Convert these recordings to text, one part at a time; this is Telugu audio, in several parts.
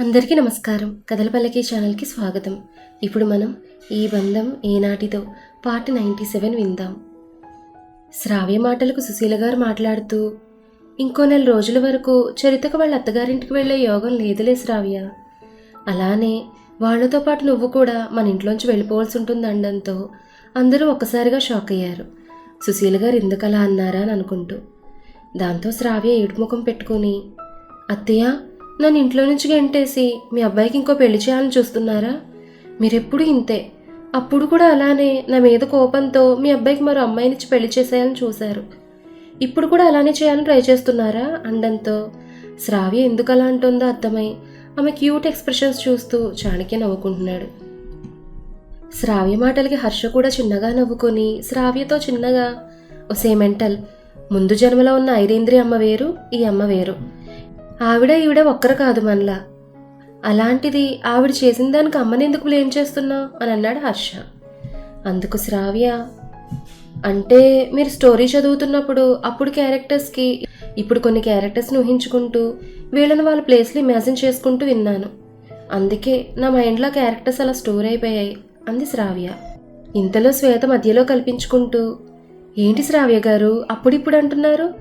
అందరికీ నమస్కారం. కథలపల్లకి ఛానల్కి స్వాగతం. ఇప్పుడు మనం ఈ బంధం ఏనాటిదో పార్ట్ నైంటీ సెవెన్ విందాం. శ్రావ్య మాటలకు సుశీల గారు మాట్లాడుతూ ఇంకో నెల రోజుల వరకు చరితకు వాళ్ళ అత్తగారింటికి వెళ్ళే యోగం లేదులే శ్రావ్య. అలానే వాళ్ళతో పాటు నువ్వు కూడా మన ఇంట్లోంచి వెళ్ళిపోవాల్సి ఉంటుంది అనడంతో అందరూ ఒక్కసారిగా షాక్ అయ్యారు. సుశీల గారు ఎందుకలా అన్నారా అని అనుకుంటూ. దాంతో శ్రావ్య ఏడుముఖం పెట్టుకుని అత్తయ్య నన్ను ఇంట్లో నుంచి గెంటేసి మీ అబ్బాయికి ఇంకో పెళ్ళి చేయాలని చూస్తున్నారా? మీరెప్పుడు ఇంతే. అప్పుడు కూడా అలానే నా మీద కోపంతో మీ అబ్బాయికి మరో అమ్మాయినిచ్చి పెళ్ళి చేసేయాలని చూశారు. ఇప్పుడు కూడా అలానే చేయాలని ట్రై చేస్తున్నారా? అండంతో శ్రావ్య ఎందుకు అలా అంటుందో అర్థమై ఆమె క్యూట్ ఎక్స్ప్రెషన్స్ చూస్తూ చాణక్య నవ్వుకుంటున్నాడు. శ్రావ్య మాటలకి హర్ష కూడా చిన్నగా నవ్వుకొని శ్రావ్యతో చిన్నగా ఒసే మెంటల్ ముందు జన్మలో ఉన్న ఐరేంద్రి అమ్మ వేరు ఈ అమ్మ వేరు. ఆవిడ ఈవిడ ఒక్కరు కాదు మనలా. అలాంటిది ఆవిడ చేసిన దానికి అమ్మని ఎందుకు బ్లేమ్ చేస్తున్నావు అని అన్నాడు హర్ష. అందుకు శ్రావ్య అంటే మీరు స్టోరీ చదువుతున్నప్పుడు అప్పుడు క్యారెక్టర్స్కి ఇప్పుడు కొన్ని క్యారెక్టర్స్ని ఊహించుకుంటూ వీళ్ళని వాళ్ళ ప్లేస్లో ఇమాజిన్ చేసుకుంటూ విన్నాను. అందుకే నా మైండ్లో క్యారెక్టర్స్ అలా స్టోర్ అయిపోయాయి అంది శ్రావ్య. ఇంతలో శ్వేత మధ్యలో కల్పించుకుంటూ ఏంటి శ్రావ్య గారు అప్పుడిప్పుడు అంటున్నారు?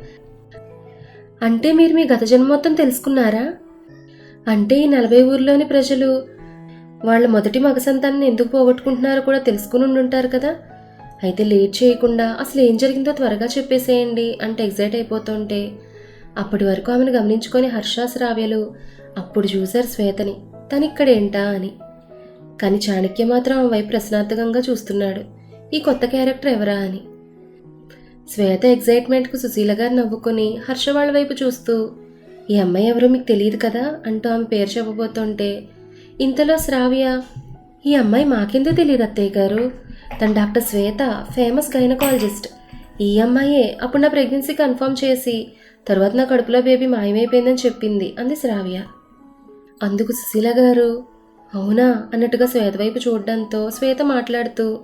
అంటే మీరు మీ గత జన్మ మొత్తం తెలుసుకున్నారా? అంటే ఈ నలభై ఊర్లోని ప్రజలు వాళ్ళ మొదటి మగ సంతానాన్ని ఎందుకు పోగొట్టుకుంటున్నారో కూడా తెలుసుకుని ఉండుంటారు కదా. అయితే లేట్ చేయకుండా అసలు ఏం జరిగిందో త్వరగా చెప్పేసేయండి అంటే ఎగ్జైట్ అయిపోతుంటే. అప్పటి వరకు ఆమెను గమనించుకొని హర్షాశ్రావ్యలు అప్పుడు చూశారు శ్వేతని తనిక్కడేంటా? అని. కానీ చాణక్య మాత్రం ఆమె వైపు ప్రశ్నార్థకంగా చూస్తున్నాడు. ఈ కొత్త క్యారెక్టర్ ఎవరా? అని. శ్వేత ఎగ్జైట్మెంట్కు సుశీల గారు నవ్వుకొని హర్ష వాళ్ళ వైపు చూస్తూ ఈ అమ్మాయి ఎవరో మీకు తెలియదు కదా? అంటూ ఆమె పేరు చెప్పబోతుంటే ఇంతలో శ్రావ్య ఈ అమ్మాయి మాకెందుకు తెలియదు అత్తయ్య గారు? తను డాక్టర్ శ్వేత ఫేమస్ గైనకాలజిస్ట్. ఈ అమ్మాయే అప్పుడు నా ప్రెగ్నెన్సీ కన్ఫర్మ్ చేసి తర్వాత నా కడుపులో బేబీ మాయమైపోయిందని చెప్పింది అంది శ్రావ్య. అందుకు సుశీల గారు అవునా? అన్నట్టుగా శ్వేత వైపు చూడడంతో శ్వేత మాట్లాడుతూ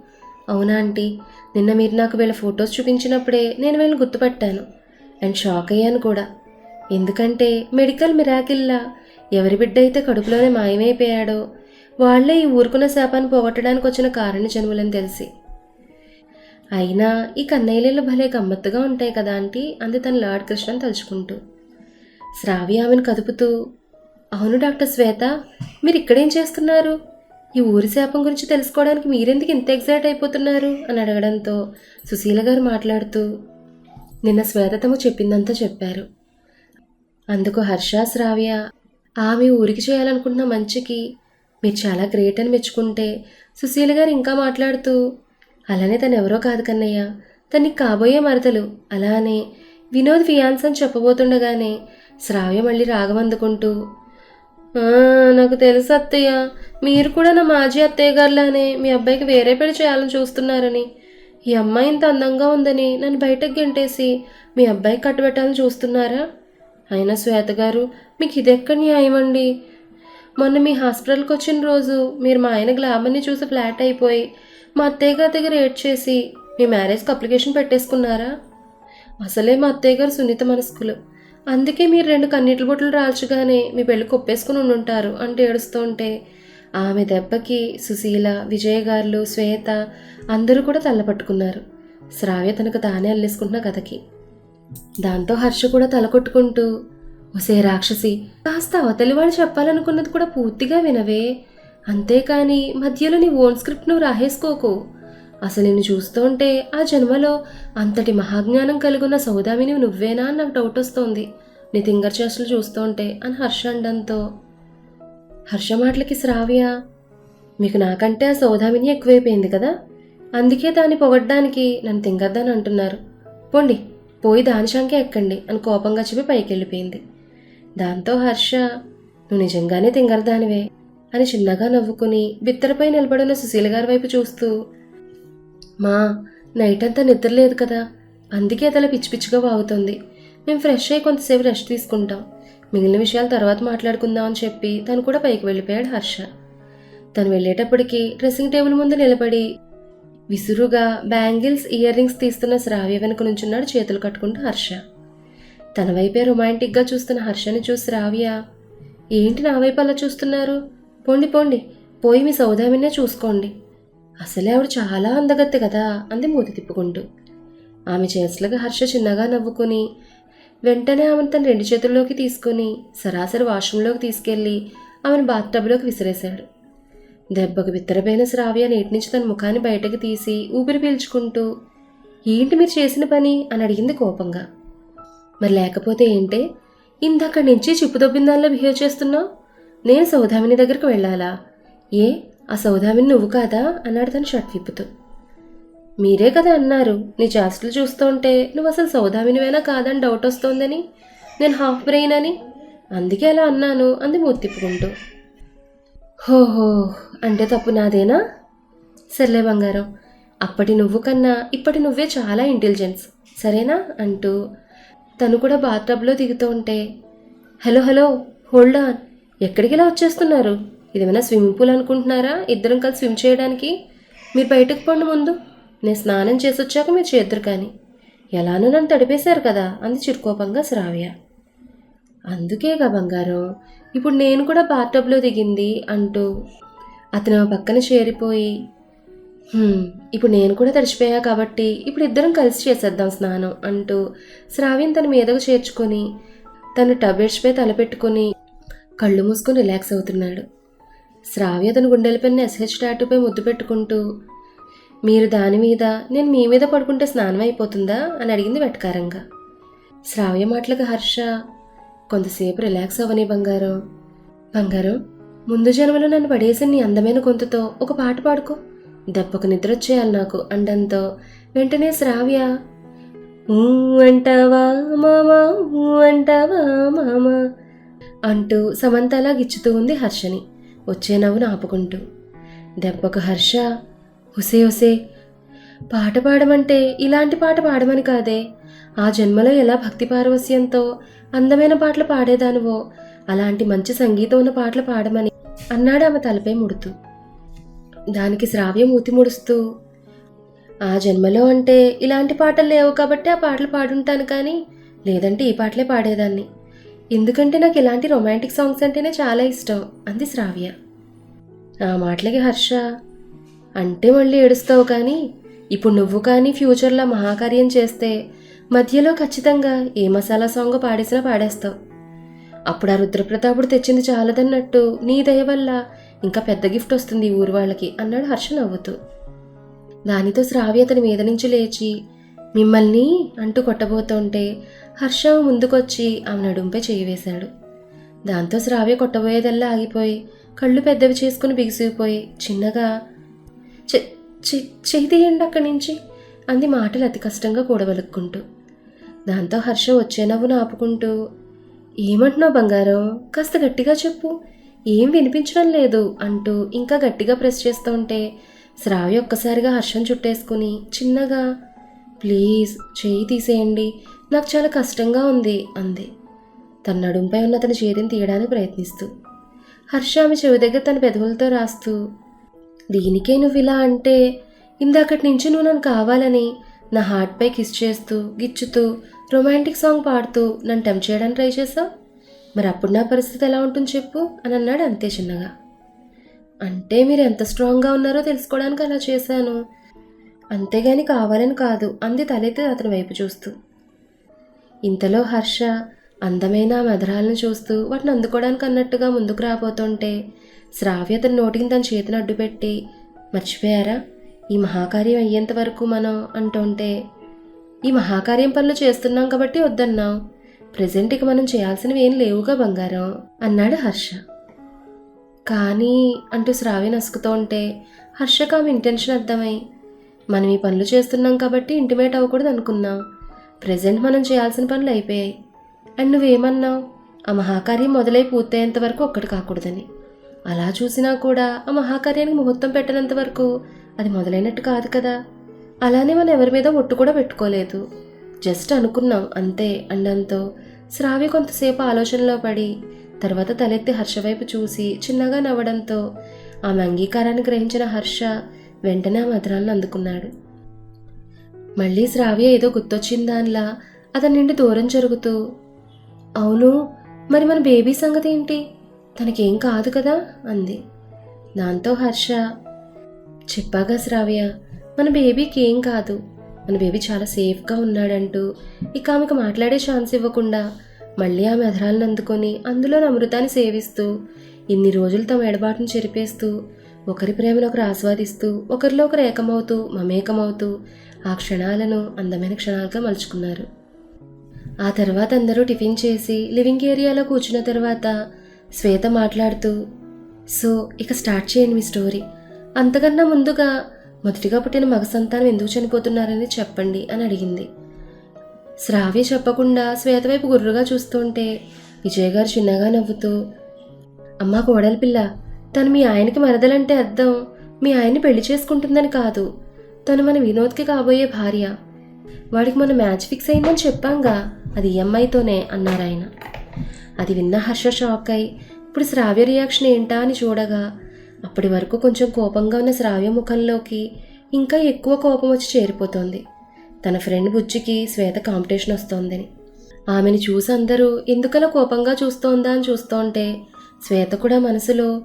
అవునా ఆంటీ? నిన్న మీరు నాకు వీళ్ళ ఫొటోస్ చూపించినప్పుడే నేను వీళ్ళని గుర్తుపట్టాను. అండ్ షాక్ అయ్యాను కూడా. ఎందుకంటే మెడికల్ మిరాకిల్లా ఎవరి బిడ్డ అయితే కడుపులోనే మాయమైపోయాడో వాళ్ళే ఈ ఊరుకున్న శాపాన్ని పోగొట్టడానికి వచ్చిన కారణ జన్మలని తెలిసి. అయినా ఈ కన్నయ్యలు భలే గమ్మత్తుగా ఉంటాయి కదా ఆంటీ? అంది తన లార్డ్ కృష్ణని తలుచుకుంటూ. శ్రావ్య ఆమెను కదుపుతూ అవును డాక్టర్ శ్వేత మీరు ఇక్కడేం చేస్తున్నారు? ఈ ఊరి శాపం గురించి తెలుసుకోవడానికి మీరెందుకు ఇంత ఎగ్జైట్ అయిపోతున్నారు? అని అడగడంతో సుశీల గారు మాట్లాడుతూ నిన్న శ్వేతతము చెప్పిందంతా చెప్పారు. అందుకు హర్ష శ్రావ్య ఆమె ఊరికి చేయాలనుకుంటున్న మంచికి మీరు చాలా గ్రేట్ అని మెచ్చుకుంటే సుశీల గారు ఇంకా మాట్లాడుతూ అలానే తను ఎవరో కాదు కన్నయ్య తనకి కాబోయే మరదలు అలానే వినోద్ ఫియాన్స్ అని చెప్పబోతుండగానే శ్రావ్య మళ్ళీ రాగమందుకుంటూ నాకు తెలుసు అత్తయ్య. మీరు కూడా నా మాజీ అత్తయ్య గారులానే మీ అబ్బాయికి వేరే పెళ్ళి చేయాలని చూస్తున్నారని. ఈ అమ్మాయి ఇంత అందంగా ఉందని నన్ను బయటకు గెంటేసి మీ అబ్బాయికి కట్టబెట్టాలని చూస్తున్నారా? అయినా శ్వేత గారు మీకు ఇదెక్కడ న్యాయం అండి? మొన్న మీ హాస్పిటల్కి వచ్చిన రోజు మీరు మా ఆయన గ్లామర్ని చూసి ఫ్లాట్ అయిపోయి మా అత్తయ్య గారి దగ్గర ఏడ్ చేసి మీ మ్యారేజ్కి అప్లికేషన్ పెట్టేసుకున్నారా? అసలే మా అత్తయ్య గారు సున్నిత మనస్కులు. అందుకే మీరు రెండు కన్నీటి బొట్లు రాల్చగానే మీ పెళ్ళి కొప్పేసుకుని ఉండుంటారు అంటే ఏడుస్తూ ఉంటే ఆమె దెబ్బకి సుశీల విజయ్ గారులు శ్వేత అందరూ కూడా తల్లపట్టుకున్నారు శ్రావ్య తనకు తానే అల్లేసుకుంటున్న కథకి. దాంతో హర్ష కూడా తల కొట్టుకుంటూ ఒసే రాక్షసి కాస్త అవతలి వాళ్ళు చెప్పాలనుకున్నది కూడా పూర్తిగా వినవే. అంతేకాని మధ్యలో నీ ఓన్ స్క్రిప్ట్ నువ్వు రాహేసుకోకు అసలు నిన్ను చూస్తుంటే ఆ జన్మలో అంతటి మహాజ్ఞానం కలిగిన సౌదామిని నువ్వేనా అని నాకు డౌట్ వస్తోంది. నీ తింగర్ చేష్టలు చూస్తుంటే అని హర్ష అండంతో. హర్ష మాటలకి శ్రావ్య మీకు నాకంటే ఆ సౌదామిని ఎక్కువైపోయింది కదా? అందుకే దాన్ని పొగడ్డానికి నన్ను తింగర్దని అంటున్నారు. పోండి పోయి దాని శంకే ఎక్కండి అని కోపంగా చెప్పి పైకి వెళ్ళిపోయింది దాంతో హర్ష నువ్వు నిజంగానే తింగరదానివే అని చిన్నగా నవ్వుకుని బిత్తరపై నిలబడిన సుశీల గారి వైపు చూస్తూ మా నైట్ అంతా నిద్ర లేదు కదా. అందుకే అదలా పిచ్చి పిచ్చిగా వాగుతుంది. మేము ఫ్రెష్ అయ్యి కొంతసేపు రెస్ట్ తీసుకుంటాం. మిగిలిన విషయాలు తర్వాత మాట్లాడుకుందాం అని చెప్పి తను కూడా పైకి వెళ్ళిపోయాడు హర్ష. తను వెళ్ళేటప్పటికి డ్రెస్సింగ్ టేబుల్ ముందు నిలబడి విసురుగా బ్యాంగిల్స్ ఇయర్ రింగ్స్ తీస్తున్న శ్రావ్య వెనుక నుంచున్నాడు చేతులు కట్టుకుంటూ హర్ష. తన వైపే రొమాంటిక్గా చూస్తున్న హర్షని చూసి శ్రావ్య ఏంటి నా వైపు అలా చూస్తున్నారు? పోండి పోండి. పోయి మీ సౌదామినే చూసుకోండి. అసలే ఆవిడ చాలా అందగత్తె కదా? అంది మూతి తిప్పుకుంటూ. ఆమె చేతులకు హర్ష చిన్నగా నవ్వుకుని వెంటనే ఆమెను తన రెండు చేతుల్లోకి తీసుకొని సరాసరి వాష్రూంలోకి తీసుకెళ్ళి ఆమెను బాత్టబ్లోకి విసిరేశాడు. దెబ్బకు విత్తరపోయిన శ్రావ్య నీటి నుంచి తన ముఖాన్ని బయటకు తీసి ఊపిరి పీల్చుకుంటూ ఏంటి మీరు చేసిన పని? అని అడిగింది కోపంగా. మరి లేకపోతే ఏంటే? ఇందక్కడి నుంచి చిప్పు దొబ్బిందాల్లో బిహేవ్ చేస్తున్నావు? నేను సౌదామిని దగ్గరికి వెళ్ళాలా? ఏ? ఆ సౌదామిని నువ్వు కాదా అన్నాడు తను షర్ట్ విప్పుతూ. మీరే కదా అన్నారు. నీ చేష్టలు చూస్తుంటే నువ్వు అసలు సౌదామినివేనా కాదని డౌట్ వస్తోందని? నేను హాఫ్ బ్రెయిన్ అని? అందుకే అలా అన్నాను అంది మూతిప్పుకుంటూ హోహో అంటే తప్పు నాదేనా? సర్లే బంగారం అప్పటి నువ్వు కన్నా ఇప్పటి నువ్వే చాలా ఇంటెలిజెన్స్ సరేనా? అంటూ తను కూడా బాత్టబ్లో దిగుతూ ఉంటే హలో హలో హోల్డ్ ఆన్ ఎక్కడికి ఇలా వచ్చేస్తున్నారు? ఇదేమైనా స్విమ్మింగ్ పూల్ అనుకుంటున్నారా? ఇద్దరం కలిసి స్విమ్ చేయడానికి? మీరు బయటకు పండు ముందు. నేను స్నానం చేసి వచ్చాక మీరు చేద్దరు కానీ. ఎలానో నన్ను తడిపేశారు కదా అంది చిరుకోపంగా శ్రావ్య. అందుకేగా బంగారం ఇప్పుడు నేను కూడా బాత్టబ్లో దిగింది అంటూ అతను ఆ పక్కన చేరిపోయి ఇప్పుడు నేను కూడా తడిచిపోయా కాబట్టి ఇప్పుడు ఇద్దరం కలిసి చేసేద్దాం స్నానం అంటూ శ్రావ్యం తన మీదకు చేర్చుకొని తను టబెట్స్పై తలపెట్టుకొని కళ్ళు మూసుకొని రిలాక్స్ అవుతున్నాడు. శ్రావ్య అతని గుండెలపై ఎస్హెచ్ టాటూపై ముద్దు పెట్టుకుంటూ మీరు దాని మీద నేను మీ మీద పడుకుంటే స్నానం అయిపోతుందా? అని అడిగింది వెటకారంగా. శ్రావ్య మాటలకు హర్ష కొంతసేపు రిలాక్స్ అవ్వని బంగారం. బంగారం ముందు జన్మలో నన్ను పడేసిన నీ అందమైన గొంతుతో ఒక పాట పాడుకో. దెబ్బకు నిద్ర వచ్చేయాలి నాకు అండంతో వెంటనే శ్రావ్య ఊ అంటావా మామా ఊ అంటావా మామా అంటూ సమంతలా గిచ్చుతూ ఉంది హర్షని. వచ్చే నవ్వును ఆపుకుంటూ. దెబ్బకు హర్ష హుసే హుసే పాట పాడమంటే ఇలాంటి పాట పాడమని కాదే. ఆ జన్మలో ఎలా భక్తి పారవస్యంతో అందమైన పాటలు పాడేదానువో అలాంటి మంచి సంగీతం ఉన్న పాటలు పాడమని అన్నాడు ఆమె తలపై ముడుతూ. దానికి శ్రావ్యం ఊతి ముడుస్తూ ఆ జన్మలో అంటే ఇలాంటి పాటలు లేవు కాబట్టి ఆ పాటలు పాడుంటాను కానీ లేదంటే ఈ పాటలే పాడేదాన్ని. ఎందుకంటే నాకు ఇలాంటి రొమాంటిక్ సాంగ్స్ అంటేనే చాలా ఇష్టం అంది శ్రావ్య. ఆ మాటలకి హర్ష అంటే మళ్ళీ ఏడుస్తావు కానీ ఇప్పుడు నువ్వు కానీ ఫ్యూచర్లో మహాకార్యం చేస్తే మధ్యలో ఖచ్చితంగా ఏ మసాలా సాంగ్ పాడేసినా పాడేస్తావు. అప్పుడు ఆ రుద్రప్రతాపుడు తెచ్చింది చాలదన్నట్టు నీ దయ వల్ల ఇంకా పెద్ద గిఫ్ట్ వస్తుంది ఊరు వాళ్ళకి అన్నాడు హర్ష నవ్వుతూ. దానితో శ్రావ్య అతని మీద నుంచి లేచి మిమ్మల్ని అంటూ కొట్టబోతుంటే హర్ష ముందుకొచ్చి ఆమె నడుంపై చేయి వేశాడు. దాంతో శ్రావ్య కొట్టబోయేదల్లా ఆగిపోయి కళ్ళు పెద్దవి చేసుకుని బిగిసిపోయి చిన్నగా చె చె- చెయ్యి తీయండి అక్కడి నుంచి అంది మాటలు అతి కష్టంగా కూడవలుక్కుంటూ దాంతో హర్ష వచ్చే నవ్వును ఆపుకుంటూ ఏమంటున్నావు బంగారం? కాస్త గట్టిగా చెప్పు. ఏం వినిపించడం లేదు అంటూ ఇంకా గట్టిగా ప్రెస్ చేస్తూ ఉంటే శ్రావ్య ఒక్కసారిగా హర్షం చుట్టేసుకుని చిన్నగా ప్లీజ్ చేయి తీసేయండి. నాకు చాలా కష్టంగా ఉంది అంది. తన నడుంపై ఉన్న తన చేతిని తీయడానికి ప్రయత్నిస్తూ. హర్ష ఆమె చెవి దగ్గర తన పెదవులతో రాస్తూ దీనికే నువ్వు ఇలా అంటే ఇందాకటి నుంచి నువ్వు నన్ను కావాలని నా హార్ట్పై కిస్ చేస్తూ గిచ్చుతూ రొమాంటిక్ సాంగ్ పాడుతూ నన్ను టెంప్ చేయడానికి ట్రై చేసావు? మరి అప్పుడు నా పరిస్థితి ఎలా ఉంటుంది చెప్పు అని అన్నాడు అంతే చిన్నగా. అంటే మీరు ఎంత స్ట్రాంగ్గా ఉన్నారో తెలుసుకోవడానికి అలా చేశాను. అంతేగాని కావాలని కాదు అంది తలెత్తి అతని వైపు చూస్తూ. ఇంతలో హర్ష అందమైన మెదరాలను చూస్తూ వాటిని అందుకోవడానికి అన్నట్టుగా ముందుకు రాబోతుంటే శ్రావ్య అతని నోటికి తన చేతిని అడ్డుపెట్టి మర్చిపోయారా? ఈ మహాకార్యం అయ్యేంత వరకు మనం అంటుంటే ఈ మహాకార్యం పనులు చేస్తున్నాం కాబట్టి వద్దన్నాం ప్రజెంట్ ఇక మనం చేయాల్సినవి ఏం లేవుగా బంగారం అన్నాడు హర్ష. కానీ అంటూ శ్రావ్య నసుకుతూ ఉంటే హర్షకు ఆమె ఇంటెన్షన్ అర్థమై మనం ఈ పనులు చేస్తున్నాం కాబట్టి ఇంటిమేట్ అవ్వకూడదు అనుకున్నాం ప్రజెంట్ మనం చేయాల్సిన పనులు అయిపోయాయి. అండ్ నువ్వేమన్నావు? ఆ మహాకార్యం మొదలై పూర్తయ్యేంత వరకు ఒక్కటి కాకూడదని. అలా చూసినా కూడా ఆ మహాకార్యానికి ముహూర్తం పెట్టనంత వరకు అది మొదలైనట్టు కాదు కదా. అలానే మనం ఎవరి మీద ఒట్టు కూడా పెట్టుకోలేదు. జస్ట్ అనుకున్నాం అంతే. అండంతో శ్రావ్య కొంతసేపు ఆలోచనలో పడి తర్వాత తలెత్తి హర్ష వైపు చూసి చిన్నగా నవ్వడంతో ఆమె అంగీకారాన్ని గ్రహించిన హర్ష వెంటనే ఆ మధురాలను అందుకున్నాడు. మళ్ళీ శ్రావ్య ఏదో గుర్తొచ్చిన దానిలా అతని నుండి దూరం జరుగుతూ అవును మరి మన బేబీ సంగతి ఏంటి? తనకేం కాదు కదా? అంది. దాంతో హర్ష చెప్పాగా శ్రావ్య మన బేబీకి ఏం కాదు. మన బేబీ చాలా సేఫ్గా ఉన్నాడంటూ. ఇక ఆమెకు మాట్లాడే ఛాన్స్ ఇవ్వకుండా మళ్ళీ ఆమె అధరాలను అందుకొని అందులో అమృతాన్ని సేవిస్తూ ఇన్ని రోజులు తమ ఎడబాటును చెరిపేస్తూ ఒకరి ప్రేమను ఒకరు ఆస్వాదిస్తూ ఒకరిలో ఒకరు ఏకమవుతూ మమేకమవుతూ ఆ క్షణాలను అందమైన క్షణాలుగా మలుచుకున్నారు. ఆ తర్వాత అందరూ టిఫిన్ చేసి లివింగ్ ఏరియాలో కూర్చున్న తర్వాత శ్వేత మాట్లాడుతూ సో ఇక స్టార్ట్ చేయండి మీ స్టోరీ. అంతకన్నా ముందుగా మొదటిగా పుట్టిన మగ సంతానం ఎందుకు చనిపోతున్నారని చెప్పండి అని అడిగింది. శ్రావ్య చెప్పకుండా శ్వేత వైపు గుర్రుగా చూస్తుంటే విజయ్ గారు చిన్నగా నవ్వుతూ అమ్మా కోడలి పిల్ల తను మీ ఆయనకి మరదలంటే అర్థం మీ ఆయన్ని పెళ్ళి చేసుకుంటుందని కాదు. తను మన వినోద్కి కాబోయే భార్య. వాడికి మన మ్యాచ్ ఫిక్స్ అయిందని చెప్పాంగా అది ఈఎంఐతోనే అన్నారాయన అది విన్న హర్ష షాక్ అయి ఇప్పుడు శ్రావ్య రియాక్షన్ ఏంటా అని చూడగా అప్పటి వరకు కొంచెం కోపంగా ఉన్న శ్రావ్య ముఖంలోకి ఇంకా ఎక్కువ కోపం వచ్చి చేరిపోతోంది. తన ఫ్రెండ్ బుజ్జికి శ్వేత కాంపిటీషన్ వస్తోందని. ఆమెను చూసి అందరూ ఎందుకలా కోపంగా చూస్తోందా అని చూస్తుంటే శ్వేత కూడా మనసులో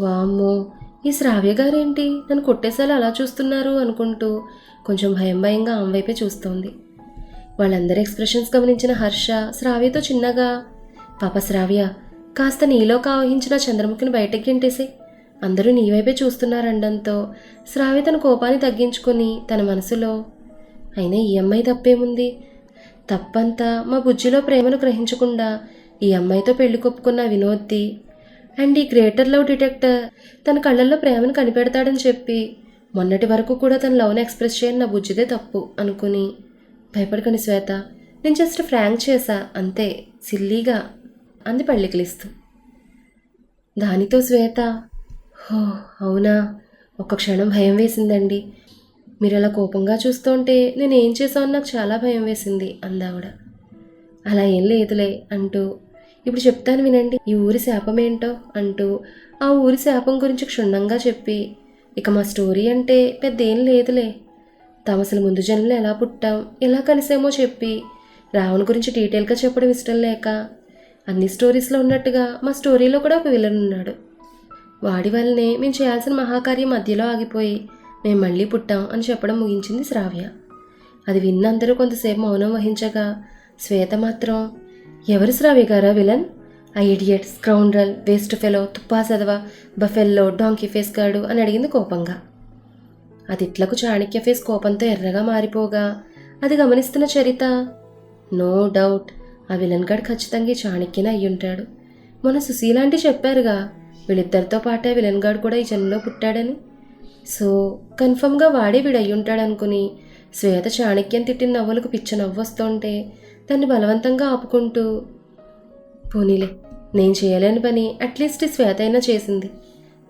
వామ్మో ఈ శ్రావ్య గారేంటి? నన్ను కొట్టేసేలా అలా చూస్తున్నారు అనుకుంటూ కొంచెం భయం భయంగా ఆమె వైపే చూస్తోంది. వాళ్ళందరి ఎక్స్ప్రెషన్స్ గమనించిన హర్ష శ్రావ్యతో చిన్నగా పాప శ్రావ్య కాస్త నీలో ఆవహించిన చంద్రముఖిని బయటకి గెంటేసి అందరూ నీ వైపే చూస్తున్నారండంతో శ్రావ్య తన కోపాన్ని తగ్గించుకొని తన మనసులో అయినా ఈ అమ్మాయి తప్పేముంది? తప్పంతా మా బుజ్జిలో ప్రేమను గ్రహించకుండా ఈ అమ్మాయితో పెళ్ళి కొప్పుకున్న వినోద్ది అండ్ ఈ గ్రేటర్ లవ్ డిటెక్టర్ తన కళ్ళల్లో ప్రేమను కనిపెడతాడని చెప్పి మొన్నటి వరకు కూడా తన లవ్ని ఎక్స్ప్రెస్ చేయని నా బుజ్జిదే తప్పు అనుకుని భయపడకని శ్వేత నేను జస్ట్ ఫ్రాంక్ చేశా అంతే సిల్లీగా అంది పళ్ళికిలిస్తూ దానితో శ్వేత హో అవునా ఒక్క క్షణం భయం వేసిందండి. మీరు అలా కోపంగా చూస్తుంటే నేను ఏం చేశాను నాకు చాలా భయం వేసింది అందావిడ. అలా ఏం లేదులే అంటూ ఇప్పుడు చెప్తాను వినండి. ఈ ఊరి శాపం ఏంటో? అంటూ ఆ ఊరి శాపం గురించి క్షుణ్ణంగా చెప్పి ఇక మా స్టోరీ అంటే పెద్ద ఏం లేదులే. తాము ముందు జన్మలు ఎలా పుట్టాం? ఎలా కలిసామో చెప్పి రావణ్ గురించి డీటెయిల్గా చెప్పడం ఇష్టం లేక అన్ని స్టోరీస్లో ఉన్నట్టుగా మా స్టోరీలో కూడా ఒక విలన్ ఉన్నాడు. వాడి వల్లనే మేము చేయాల్సిన మహాకార్యం మధ్యలో ఆగిపోయి మేము మళ్ళీ పుట్టాం అని చెప్పడం ముగించింది శ్రావ్య. అది విన్నందరూ కొంతసేపు మౌనం వహించగా శ్వేత మాత్రం ఎవరు శ్రావ్య గారా విలన్? ఆ ఇడియట్ స్క్రౌండ్రల్ వేస్ట్ ఫెలో తుప్పా చదవ బఫెల్లో డాంకీ ఫేస్ గాడు అని అడిగింది కోపంగా. అది ఇట్లకు చాణక్య ఫేస్ కోపంతో ఎర్రగా మారిపోగా అది గమనిస్తున్న చరిత నో డౌట్ ఆ విలన్ గాడు ఖచ్చితంగా ఈ చాణక్యనే అయ్యుంటాడు. మొన్న సుశీలాంటి చెప్పారుగా వీళ్ళిద్దరితో పాటే విలన్ గాడు కూడా ఈ జన్మలో పుట్టాడని. సో కన్ఫర్మ్గా వాడే వీడు అయ్యుంటాడనుకుని శ్వేత చాణక్యం తిట్టిన నవ్వులకు పిచ్చ నవ్వు వస్తుంటే దాన్ని బలవంతంగా ఆపుకుంటూ పోనీలే నేను చేయలేని పని అట్లీస్ట్ శ్వేత అయినా చేసింది.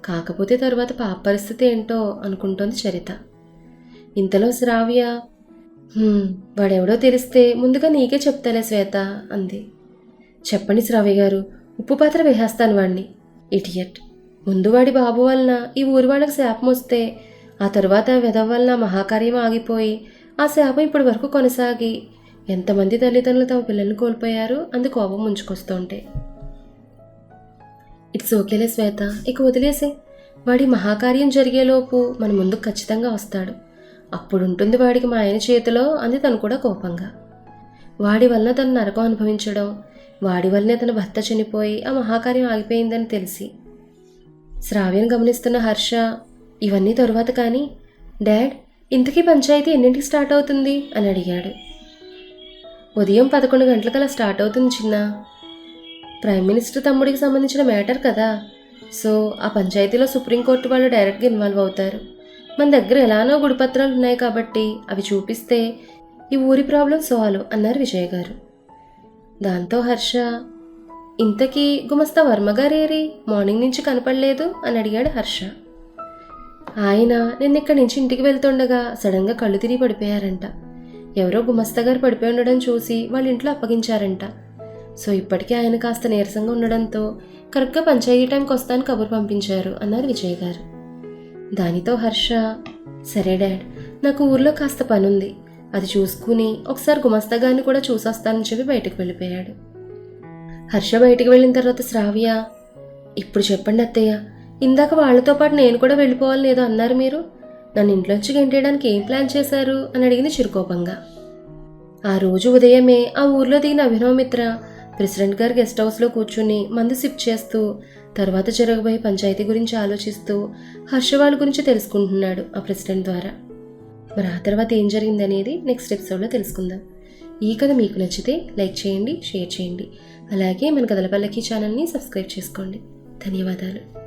కాకపోతే తరువాత పాప పరిస్థితి ఏంటో అనుకుంటోంది చరిత. ఇంతలో శ్రావ్య వాడెవడో తెలిస్తే ముందుగా నీకే చెప్తాలే శ్వేత అంది. చెప్పండి శ్రావ్య గారు ఉప్పు పాత్ర వేసేస్తాను వాణ్ణి. ఇటియట్ ముందు వాడి బాబు వలన ఈ ఊరి వాళ్ళకి శాపం వస్తే ఆ తరువాత వెధవ వలన మహాకార్యం ఆగిపోయి ఆ శాపం ఇప్పటి వరకు కొనసాగి ఎంతమంది తల్లిదండ్రులు తమ పిల్లల్ని కోల్పోయారు? అందు కోపం ముంచుకొస్తుంటే. ఇట్స్ ఓకేలే శ్వేత ఇక వదిలేసే వాడి మహాకార్యం జరిగేలోపు మన ముందుకు ఖచ్చితంగా వస్తాడు. అప్పుడు ఉంటుంది వాడికి మా ఆయన చేతిలో అంది తను కూడా కోపంగా. వాడి వలన తను నరకం అనుభవించడం వాడి వల్లనే తన భర్త చనిపోయి ఆ మహాకార్యం ఆగిపోయిందని తెలిసి. శ్రావ్యం గమనిస్తున్న హర్ష ఇవన్నీ తరువాత కానీ. డాడ్ ఇంతకీ పంచాయతీ ఎన్నింటికి స్టార్ట్ అవుతుంది? అని అడిగాడు. ఉదయం పదకొండు గంటలకలా స్టార్ట్ అవుతుంది చిన్న. ప్రైమ్ మినిస్టర్ తమ్ముడికి సంబంధించిన మ్యాటర్ కదా. సో ఆ పంచాయతీలో సుప్రీంకోర్టు వాళ్ళు డైరెక్ట్గా ఇన్వాల్వ్ అవుతారు. మన దగ్గర ఎలానో గుడిపత్రాలు ఉన్నాయి కాబట్టి అవి చూపిస్తే ఈ ఊరి ప్రాబ్లం సాల్వ్ అన్నారు విజయ్ గారు. దాంతో హర్ష ఇంతకీ గుమస్తా వర్మ గారేరి? మార్నింగ్ నుంచి కనపడలేదు? అని అడిగాడు హర్ష. ఆయన నిన్న ఇక్కడి నుంచి ఇంటికి వెళ్తుండగా సడన్గా కళ్ళు తిరిగి పడిపోయారంట. ఎవరో గుమస్తా గారు పడిపోయి ఉండడం చూసి వాళ్ళ ఇంట్లో అప్పగించారంట. సో ఇప్పటికీ ఆయన కాస్త నీరసంగా ఉండడంతో కరెక్ట్గా పంచాయతీ టైంకి వస్తాను కబురు పంపించారు అన్నారు విజయ్ గారు. దానితో హర్ష సరే డాడ్ నాకు ఊర్లో కాస్త పనుంది. అది చూసుకుని ఒకసారి గుమస్తా గారిని కూడా చూసొస్తానని చెప్పి బయటకు వెళ్ళిపోయాడు. హర్ష బయటికి వెళ్ళిన తర్వాత శ్రావ్య ఇప్పుడు చెప్పండి అత్తయ్య ఇందాక వాళ్ళతో పాటు నేను కూడా వెళ్ళిపోవాలని ఏదో అన్నారు మీరు? నన్ను ఇంట్లోంచి గెంటేయడానికి ఏం ప్లాన్ చేశారు? అని అడిగింది చిరుకోపంగా. ఆ రోజు ఉదయమే ఆ ఊర్లో దిగిన అభినవ్ మిత్ర ప్రెసిడెంట్ గారు గెస్ట్ హౌస్లో కూర్చుని మందు సిప్ చేస్తూ తర్వాత జరగబోయే పంచాయతీ గురించి ఆలోచిస్తూ హర్షవాళ్ళ గురించి తెలుసుకుంటున్నాడు ఆ ప్రెసిడెంట్ ద్వారా. మరి ఆ తర్వాత ఏం జరిగింది అనేది నెక్స్ట్ ఎపిసోడ్లో తెలుసుకుందాం. ఈ కథ మీకు నచ్చితే లైక్ చేయండి షేర్ చేయండి. అలాగే మన కథల పల్లకి ఛానల్ని సబ్స్క్రైబ్ చేసుకోండి. ధన్యవాదాలు.